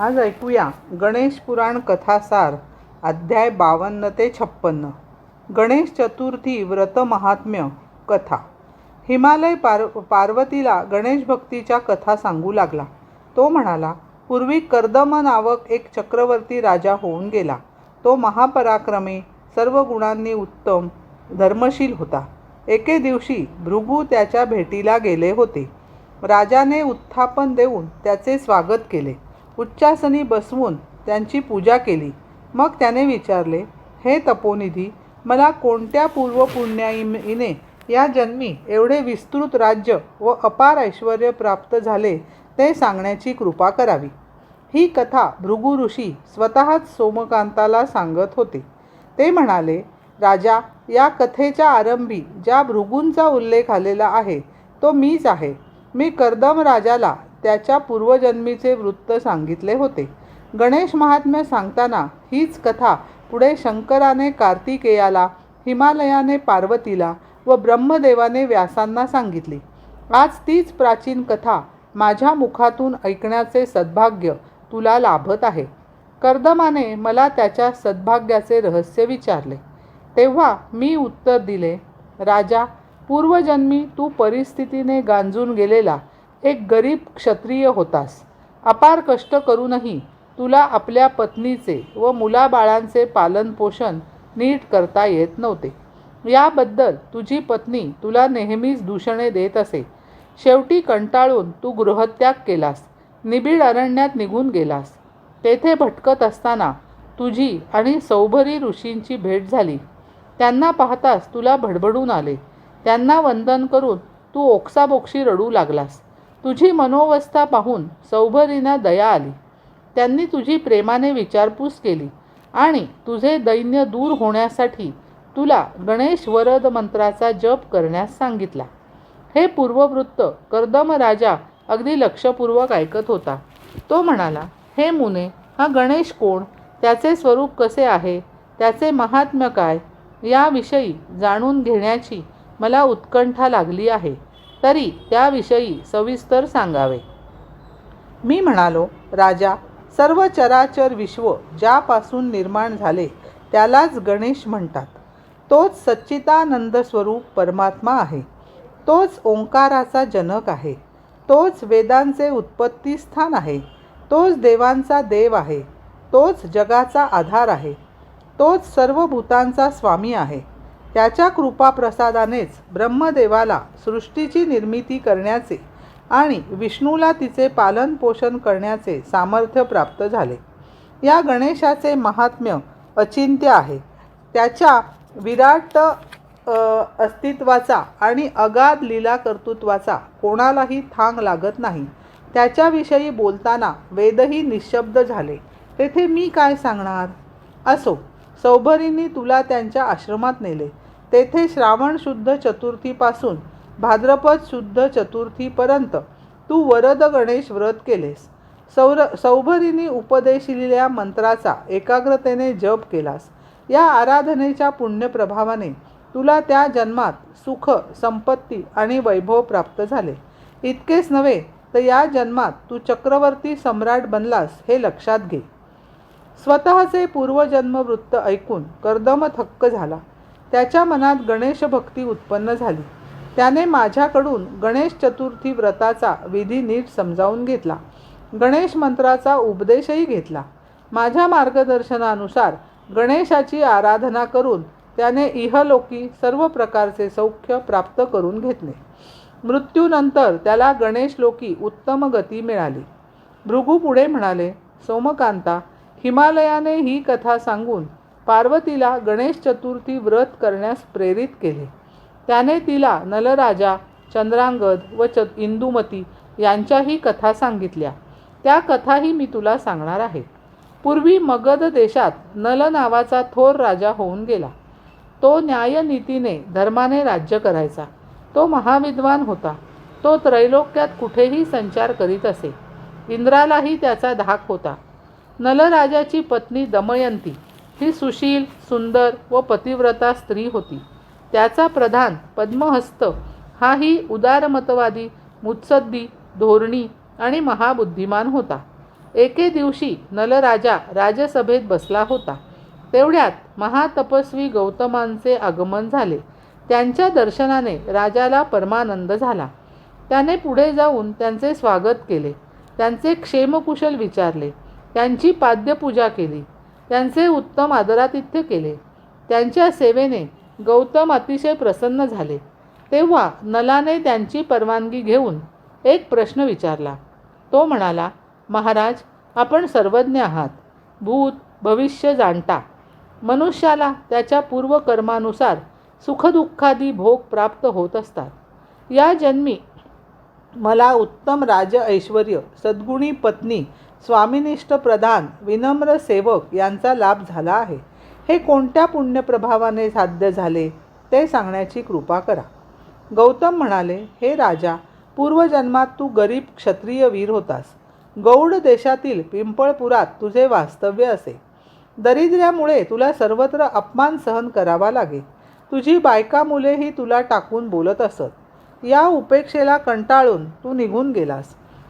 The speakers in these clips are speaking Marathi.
आज ऐकूया गणेश पुराण कथासार अध्याय बावन्न ते छप्पन्न. गणेश चतुर्थी व्रत महात्म्य कथा. हिमालय पार पार्वतीला गणेश भक्तीच्या कथा सांगू लागला. तो म्हणाला पूर्वी कर्दम नावक एक चक्रवर्ती राजा होऊन गेला. तो महापराक्रमी सर्व गुणांनी उत्तम धर्मशील होता. एके दिवशी भृगू त्याच्या भेटीला गेले होते. राजाने उत्थापन देऊन त्याचे स्वागत केले. उच्चासनी बसवून त्यांची पूजा केली. मग त्याने विचारले हे तपोनिधी मला कोणत्या पूर्वपुण्याईने या जन्मी एवढे विस्तृत राज्य व अपार ऐश्वर प्राप्त झाले ते सांगण्याची कृपा करावी. ही कथा भृगु ऋषी स्वतःच सोमकांताला सांगत होते. ते म्हणाले राजा या कथेच्या आरंभी ज्या भृगूंचा उल्लेख आलेला आहे तो मीच आहे. मी कर्दम राजाला त्याच्या पूर्वजन्मीचे वृत्त सांगितले होते. गणेश महात्म्य सांगताना हीच कथा पुढे शंकराने कार्तिकेयाला हिमालयाने पार्वतीला व ब्रह्मदेवाने व्यासांना सांगितली. आज तीच प्राचीन कथा माझ्या मुखातून ऐकण्याचे सद्भाग्य तुला लाभत आहे. कर्दमाने मला त्याच्या सद्भाग्याचे रहस्य विचारले. तेव्हा मी उत्तर दिले राजा पूर्वजन्मी तू परिस्थितीने गांजून गेलेला एक गरीब क्षत्रिय होतास. अपार कष्ट करूनही तुला आपल्या पत्नीचे व मुलाबाळांचे पालनपोषण नीट करता येत नव्हते. याबद्दल तुझी पत्नी तुला नेहमीच दूषणे देत असे. शेवटी कंटाळून तू गृहत्याग केलास. निबिड अरण्यात निघून गेलास. तेथे भटकत असताना तुझी आणि सौभरी ऋषींची भेट झाली. त्यांना पाहताच तुला भडभडून आले. त्यांना वंदन करून तू ओक्साबोक्षी रडू लागलास. तुझी मनोवस्था पाहून सौभरींना दया आली. त्यांनी तुझी प्रेमाने विचारपूस केली आणि तुझे दैन्य दूर होण्यासाठी तुला गणेश वरद मंत्राचा जप करण्यास सांगितला. हे पूर्ववृत्त कर्दम राजा अगदी लक्षपूर्वक ऐकत होता. तो म्हणाला हे मुने हा गणेश कोण? त्याचे स्वरूप कसे आहे? त्याचे महात्म्य काय? याविषयी जाणून घेण्याची मला उत्कंठा लागली आहे. तरी त्याविषयी सविस्तर सांगावे. मी म्हणालो राजा सर्व चराचर विश्व ज्यापासून निर्माण झाले त्यालाच गणेश म्हणतात. तोच सच्चिदानंद स्वरूप परमात्मा आहे. तोच ओंकाराचा जनक आहे. तोच वेदांचे उत्पत्तीस्थान आहे. तोच देवांचा देव आहे. तोच जगाचा आधार आहे. तोच सर्व भूतांचा स्वामी आहे. त्याच्या कृपाप्रसादानेच ब्रह्मदेवाला सृष्टीची निर्मिती करण्याचे आणि विष्णूला तिचे पालनपोषण करण्याचे सामर्थ्य प्राप्त झाले. या गणेशाचे महात्म्य अचिंत्य आहे. त्याच्या विराट अस्तित्वाचा आणि अगाध लीला कर्तृत्वाचा कोणालाही थांग लागत नाही. त्याच्याविषयी बोलताना वेदही निशब्द झाले. तेथे मी काय सांगणार? असो सौभरींनी तुला त्यांच्या आश्रमात नेले. तेथे श्रावण शुद्ध चतुर्थीपासून भाद्रपद शुद्ध चतुर्थीपर्यंत तू वरद गणेश व्रत केलेस. सौर सौभरींनी उपदेशिलेल्या मंत्राचा एकाग्रतेने जप केलास. या आराधनेच्या पुण्यप्रभावाने तुला त्या जन्मात सुख संपत्ती आणि वैभव प्राप्त झाले. इतकेच नव्हे तर या जन्मात तू चक्रवर्ती सम्राट बनलास हे लक्षात घे. स्वतःचे पूर्वजन्मवृत्त ऐकून कर्दम थक्क झाला. त्याच्या मनात गणेश भक्ती उत्पन्न झाली. त्याने माझ्याकडून गणेश चतुर्थी व्रताचा विधी नीट समजावून घेतला. गणेश मंत्राचा उपदेशही घेतला. माझ्या मार्गदर्शनानुसार गणेशाची आराधना करून त्याने इहलोकी सर्व प्रकारचे सौख्य प्राप्त करून घेतले. मृत्यूनंतर त्याला गणेशलोकी उत्तम गती मिळाली. भृगू पुढे म्हणाले सोमकांता हिमालयाने ही कथा सांगून पार्वतीला गणेश चतुर्थी व्रत करण्यास प्रेरित केले. त्याने तिला नलराजा चंद्रांगद व च इंदुमती यांच्याही कथा सांगितल्या. त्या कथाही मी तुला सांगणार आहे. पूर्वी मगध देशात नल नावाचा थोर राजा होऊन गेला. तो न्यायनीतीने धर्माने राज्य करायचा. तो महाविद्वान होता. तो त्रैलोक्यात कुठेही संचार करीत असे. इंद्रालाही त्याचा धाक होता. नलराजाची पत्नी दमयंती ही सुशील सुंदर व पतिव्रता स्त्री होती. त्याचा प्रधान पद्महस्त हाही उदारमतवादी मुत्सद्दी धोरणी आणि महाबुद्धिमान होता. एके दिवशी नलराजा राजसभेत बसला होता. तेवढ्यात महातपस्वी गौतमांचे आगमन झाले. त्यांच्या दर्शनाने राजाला परमानंद झाला. त्याने पुढे जाऊन त्यांचे स्वागत केले. त्यांचे क्षेमकुशल विचारले. त्यांची पाद्यपूजा केली. त्यांचे उत्तम आदरातिथ्य केले. त्यांच्या सेवेने गौतम अतिशय प्रसन्न झाले. तेव्हा नलाने त्यांची परवानगी घेऊन एक प्रश्न विचारला. तो म्हणाला महाराज आपण सर्वज्ञ आहात. भूत भविष्य जाणता. मनुष्याला त्याच्या पूर्वकर्मानुसार सुखदुःखादी भोग प्राप्त होत असतात. या जन्मी मला उत्तम राज ऐश्वर सद्गुणी पत्नी स्वामिनिष्ठ प्रधान विनम्र सेवक यांचा लाभ झाला आहे. हे कोणत्या पुण्यप्रभावाने साध्य झाले ते सांगण्याची कृपा करा. गौतम म्हणाले हे राजा पूर्वजन्मात तू गरीब क्षत्रिय वीर होतास. गौड देशातील पिंपळपुरात तुझे वास्तव्य असे. दरिद्र्यामुळे तुला सर्वत्र अपमान सहन करावा लागे. तुझी बायका मुलेही तुला टाकून बोलत असत. या उपेक्षेला कंटाळून तू निघून गेलास.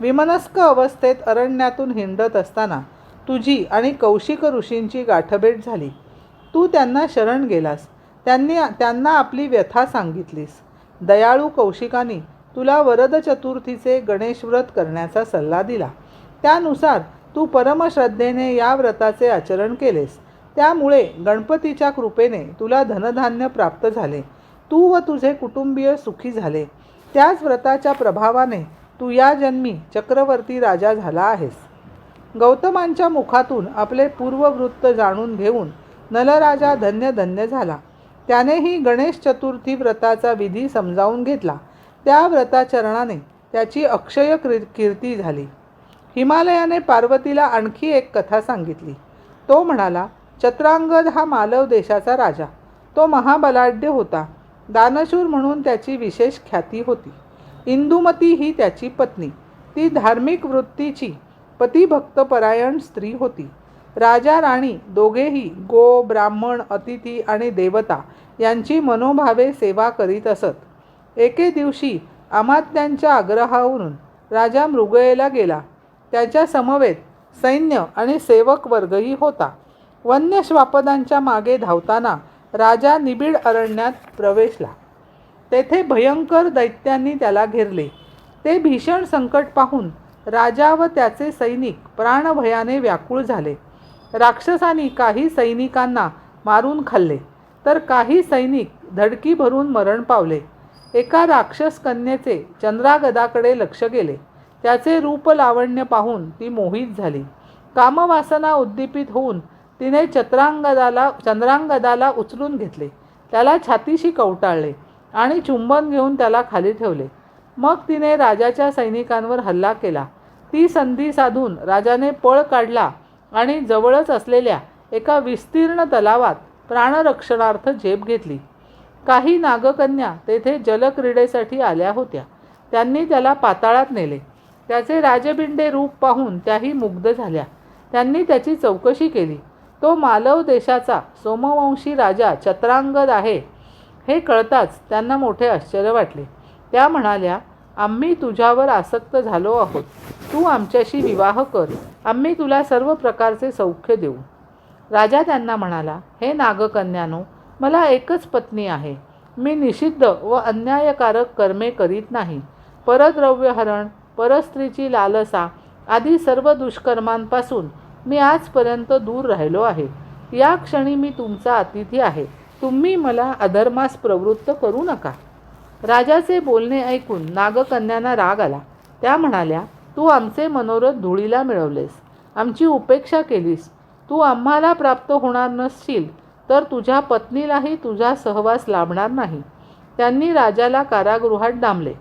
विमनस्क अवस्थेत अरण्यातून हिंडत असताना तुझी आणि कौशिक ऋषींची गाठभेट झाली. तू त्यांना शरण गेलास. त्यांनी त्यांना आपली व्यथा सांगितलीस. दयाळू कौशिकानी तुला वरद चतुर्थीचे गणेश व्रत करण्याचा सल्ला दिला. त्यानुसार तू परमश्रद्धेने या व्रताचे आचरण केलेस. त्यामुळे गणपतीच्या कृपेने तुला धनधान्य प्राप्त झाले. तू व तुझे कुटुंबीय सुखी झाले. त्याच व्रताच्या प्रभावाने तू या जन्मी चक्रवर्ती राजा झाला आहेस. गौतमांच्या मुखातून आपले पूर्ववृत्त जाणून घेऊन नलराजा धन्य धन्य झाला. त्यानेही गणेश चतुर्थी व्रताचा विधी समजावून घेतला. त्या व्रताचरणाने त्याची अक्षय क्रि कीर्ती झाली. हिमालयाने पार्वतीला आणखी एक कथा सांगितली. तो म्हणाला चत्रांगद हा मालव देशाचा राजा. तो महाबलाढ्य होता. दानशूर म्हणून त्याची विशेष ख्याती होती. इंदुमती ही त्याची पत्नी. ती धार्मिक वृत्तीची पतिभक्तपरायण स्त्री होती. राजा राणी दोघेही गो ब्राह्मण अतिथी आणि देवता यांची मनोभावे सेवा करीत असत. एके दिवशी अमात्यांच्या आग्रहावरून राजा मृगयेला गेला. त्याच्या समवेत सैन्य आणि सेवक वर्गही होता. वन्य श्वापदांच्या मागे धावताना राजा निबिड अरण्यात प्रवेशला. तेथे भयंकर दैत्यांनी त्याला घेरले. ते भीषण संकट पाहून राजा व त्याचे सैनिक प्राणभयाने व्याकुळ झाले. राक्षसांनी काही सैनिकांना मारून खाल्ले तर काही सैनिक धडकी भरून मरण पावले. एका राक्षस कन्येचे चंद्रागदाकडे लक्ष गेले. त्याचे रूप लावण्य पाहून ती मोहित झाली. कामवासना उद्दीपित होऊन तिने चत्रांगदाला चंद्रांगदाला उचलून घेतले. त्याला छातीशी कवटाळले आणि चुंबन घेऊन त्याला खाली ठेवले. मग तिने राजाच्या सैनिकांवर हल्ला केला. ती संधी साधून राजाने पळ काढला आणि जवळच असलेल्या एका विस्तीर्ण तलावात प्राणरक्षणार्थ झेप घेतली. काही नागकन्या तेथे जलक्रीडेसाठी आल्या होत्या. त्यांनी त्याला पाताळात नेले. त्याचे राजबिंडे रूप पाहून त्याही मुग्ध झाल्या. त्यांनी त्याची चौकशी केली. तो मालव देशाचा सोमवंशी राजा चत्रांगद आहे. हे कळताच त्यांना मोठे आश्चर्य वाटले. त्या म्हणाल्या आम्ही तुझ्यावर आसक्त झालो आहोत. तू आमच्याशी विवाह कर. आम्ही तुला सर्व प्रकारचे सौख्य देऊ. राजा त्यांना म्हणाला हे नागकन्यानो मला एकच पत्नी आहे. मी निषिद्ध व अन्यायकारक कर्मे करीत नाही. परद्रव्यहरण परस्त्रीची लालसा आदी सर्व दुष्कर्मांपासून मी आजपर्यंत दूर राहिलो आहे. या क्षणी मी तुमचा अतिथी आहे. तुम्ही मला अधर्मास प्रवृत्त करू नका. राजाचे बोलणे ऐकून नागकन्यांना राग आला. त्या म्हणाल्या तू आमचे मनोरथ धुळीला मिळवलेस. आमची उपेक्षा केलीस. तू आम्हाला प्राप्त होणार नसशील तर तुझ्या पत्नीलाही तुझा सहवास लाभणार नाही त्यांनी राजाला कारागृहात डांबले.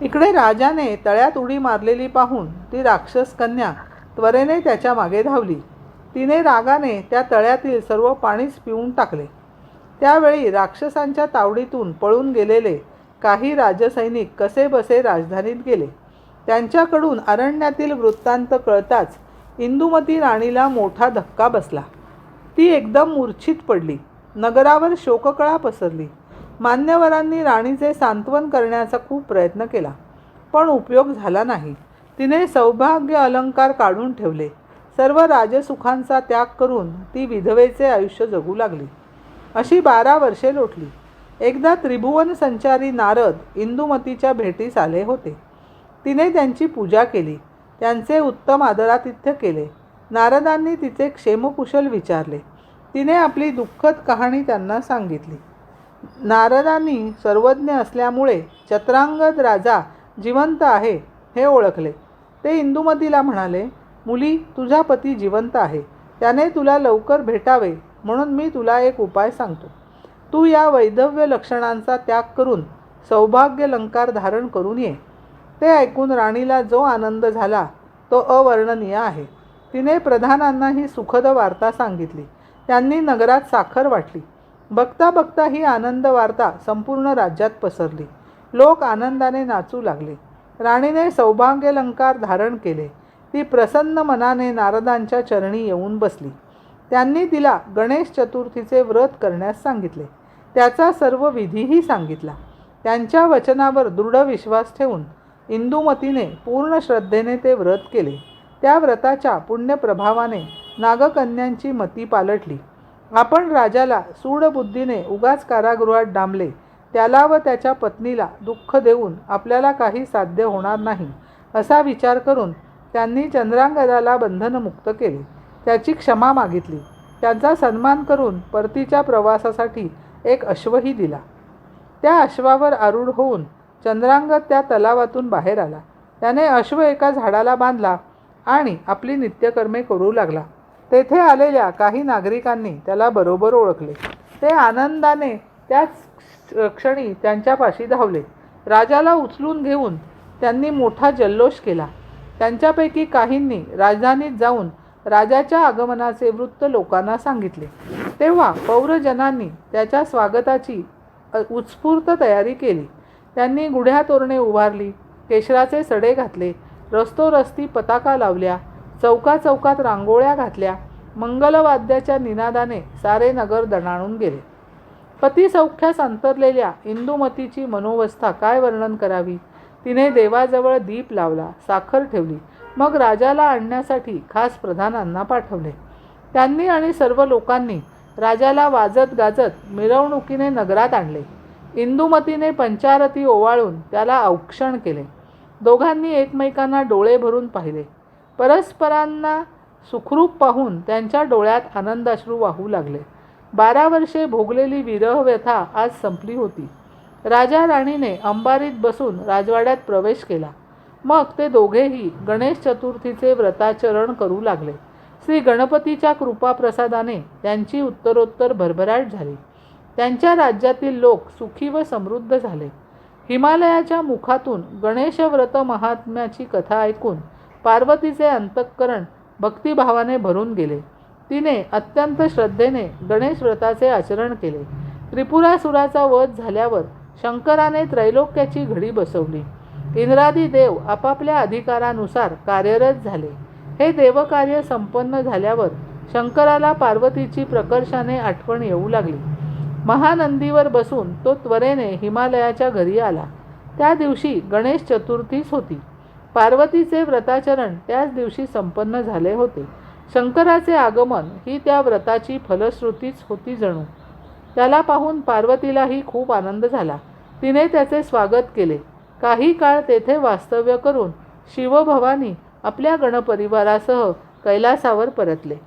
इकडे राजाने तळ्यात उडी मारलेली पाहून ती राक्षस कन्या त्वरेने त्याच्यामागे धावली. तिने रागाने त्या तळ्यातील सर्व पाणीच पिऊन टाकले. त्यावेळी राक्षसांच्या तावडीतून पळून गेलेले काही राजसैनिक कसे बसे राजधानीत गेले. त्यांच्याकडून अरण्यातील वृत्तांत कळताच इंदुमती राणीला मोठा धक्का बसला. ती एकदम मूर्छित पडली. नगरावर शोककळा पसरली. मान्यवरांनी राणीचे सांत्वन करण्याचा खूप प्रयत्न केला पण उपयोग झाला नाही. तिने सौभाग्य अलंकार काढून ठेवले. सर्व राजसुखांचा त्याग करून ती विधवेचे आयुष्य जगू लागली. अशी बारा वर्षे लोटली. एकदा त्रिभुवन संचारी नारद इंदुमतीच्या भेटीस आले होते. तिने त्यांची पूजा केली. त्यांचे उत्तम आदरातिथ्य केले. नारदांनी तिचे क्षेमकुशल विचारले. तिने आपली दुःखद कहाणी त्यांना सांगितली. नारदांनी सर्वज्ञ असल्यामुळे चत्रांगद राजा जिवंत आहे हे ओळखले. ते इंदुमतीला म्हणाले मुली तुझा पती जिवंत आहे. त्याने तुला लवकर भेटावे म्हणून मी तुला एक उपाय सांगतो. तू या वैधव्य लक्षणांचा त्याग करून सौभाग्यलंकार धारण करून ये. ते ऐकून राणीला जो आनंद झाला तो अवर्णनीय आहे. तिने प्रधानांना ही सुखद वार्ता सांगितली. त्यांनी नगरात साखर वाटली. बघता बघता ही आनंद वार्ता संपूर्ण राज्यात पसरली. लोक आनंदाने नाचू लागले. राणीने सौभाग्यलंकार धारण केले. ती प्रसन्न मनाने नारदांच्या चरणी येऊन बसली. त्यांनी तिला गणेश चतुर्थीचे व्रत करण्यास सांगितले. त्याचा सर्व विधीही सांगितला. त्यांच्या वचनावर दृढ विश्वास ठेवून इंदुमतीने पूर्ण श्रद्धेने ते व्रत केले. त्या व्रताच्या पुण्यप्रभावाने नागकन्यांची मती पालटली. आपण राजाला सूडबुद्धीने उगाच कारागृहात डांबले. त्याला व त्याच्या पत्नीला दुःख देऊन आपल्याला काही साध्य होणार नाही असा विचार करून त्यांनी चंद्रांगदाला बंधनमुक्त केले. त्याची क्षमा मागितली. त्यांचा सन्मान करून परतीच्या प्रवासासाठी एक अश्वही दिला. त्या अश्वावर आरूढ होऊन चंद्रांगद त्या तलावातून बाहेर आला. त्याने अश्व एका झाडाला बांधला आणि आपली नित्यकर्मे करू लागला. तेथे आलेल्या काही नागरिकांनी त्याला बरोबर ओळखले. ते आनंदाने त्याच क्षणी त्यांच्यापाशी धावले. राजाला उचलून घेऊन त्यांनी मोठा जल्लोष केला. त्यांच्यापैकी काहींनी राजधानीत जाऊन राजाच्या आगमनाचे वृत्त लोकांना सांगितले. तेव्हा पौरजनांनी त्याच्या स्वागताची उत्स्फूर्त तयारी केली. त्यांनी गुढ्या तोरणे उभारली केशराचे सडे घातले रस्तोरस्ती पताका लावल्या चौका चौकात रांगोळ्या घातल्या मंगलवाद्याच्या निनादाने सारे नगर दणाणून गेले. पतिसौख्यास अंतरलेल्या इंदुमतीची मनोवस्था काय वर्णन करावी? तिने देवाजवळ दीप लावला साखर ठेवली मग राजाला आणण्यासाठी खास प्रधानांना पाठवले. त्यांनी आणि सर्व लोकांनी राजाला वाजत गाजत मिरवणुकीने नगरात आणले. इंदुमतीने पंचारती ओवाळून त्याला औक्षण केले. दोघांनी एकमेकांना डोळे भरून पाहिले. परस्परांना सुखरूप पाहून त्यांच्या डोळ्यात आनंदाश्रू वाहू लागले. बारा वर्षे भोगलेली विरह व्यथा आज संपली होती. राजा राणीने अंबारीत बसून राजवाड्यात प्रवेश केला. मग ते दोघेही गणेश चतुर्थीचे व्रताचरण करू लागले. श्री गणपतीच्या कृपाप्रसादाने त्यांची उत्तरोत्तर भरभराट झाली. त्यांच्या राज्यातील लोक सुखी व समृद्ध झाले. हिमालयाच्या मुखातून गणेशव्रत महात्म्याची कथा ऐकून पार्वतीचे अंतःकरण भक्तिभावाने भरून गेले. तिने अत्यंत श्रद्धेने गणेश व्रताचे आचरण केले. त्रिपुरासुराचा वध झाल्यावर शंकराने त्रैलोक्याची घडी बसवली. इंद्रादी देव आपापल्या अधिकारानुसार कार्यरत झाले. हे देवकार्य संपन्न झाल्यावर शंकराला पार्वतीची प्रकर्षाने आठवण येऊ लागली. महानंदीवर बसून तो त्वरेने हिमालयाच्या घरी आला. त्या दिवशी गणेश चतुर्थीच होती. पार्वतीचे व्रताचरण त्याच दिवशी संपन्न झाले होते. शंकराचे आगमन ही त्या व्रताची फलश्रुतीच होती जणू. त्याला पाहून पार्वतीलाही खूप आनंद झाला. तिने त्याचे स्वागत केले. काही काळ तेथे वास्तव्य करून शिवभवानी आपल्या गणपरिवारासह कैलासावर परतले.